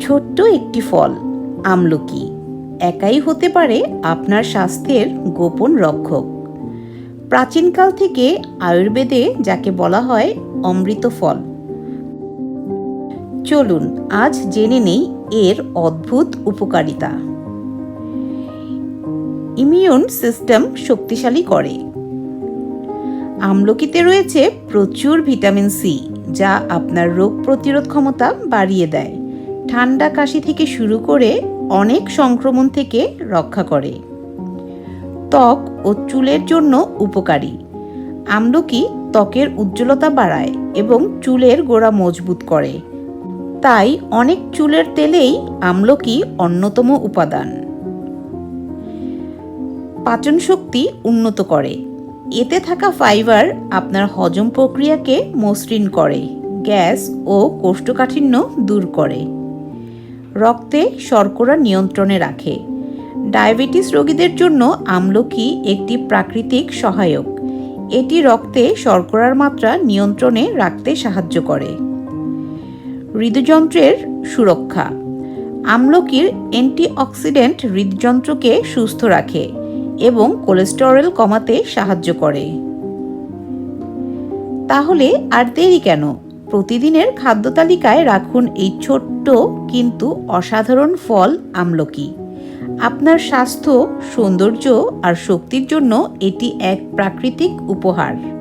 ছোট্ট একটি ফল, আমলকি। একাই হতে পারে আপনার স্বাস্থ্যের গোপন রক্ষক। প্রাচীনকাল থেকে আয়ুর্বেদে যাকে বলা হয় অমৃত ফল। চলুন, আজ জেনে নেই এর অদ্ভুত উপকারিতা। ইমিউন সিস্টেম শক্তিশালী করে। আমলকিতে রয়েছে প্রচুর ভিটামিন সি, যা আপনার রোগ প্রতিরোধ ক্ষমতা বাড়িয়ে দেয়। ঠান্ডা কাশি থেকে শুরু করে অনেক সংক্রমণ থেকে রক্ষা করে। ত্বক ও চুলের জন্য উপকারী। আমলকি ত্বকের উজ্জ্বলতা বাড়ায় এবং চুলের গোড়া মজবুত করে। তাই অনেক চুলের তেলেই আমলকি অন্যতম উপাদান। পাচন শক্তি উন্নত করে। এতে থাকা ফাইবার আপনার হজম প্রক্রিয়াকে মসৃণ করে, গ্যাস ও কোষ্ঠকাঠিন্য দূর করে। রক্তে শর্করা নিয়ন্ত্রণে রাখে। ডায়াবেটিস রোগীদের জন্য আমলকি একটি প্রাকৃতিক সহায়ক। এটি রক্তে শর্করার মাত্রা নিয়ন্ত্রণে রাখতে সাহায্য করে। হৃদযন্ত্রের সুরক্ষা। আমলকির অ্যান্টিঅক্সিডেন্ট হৃদযন্ত্রকে সুস্থ রাখে এবং কোলেস্টেরল কমাতে সাহায্য করে। তাহলে আর দেরি কেন? প্রতিদিনের খাদ্য তালিকায় রাখুন এই ছোট্ট কিন্তু অসাধারণ ফল আমলকি। আপনার স্বাস্থ্য, সৌন্দর্য আর শক্তির জন্য এটি এক প্রাকৃতিক উপহার।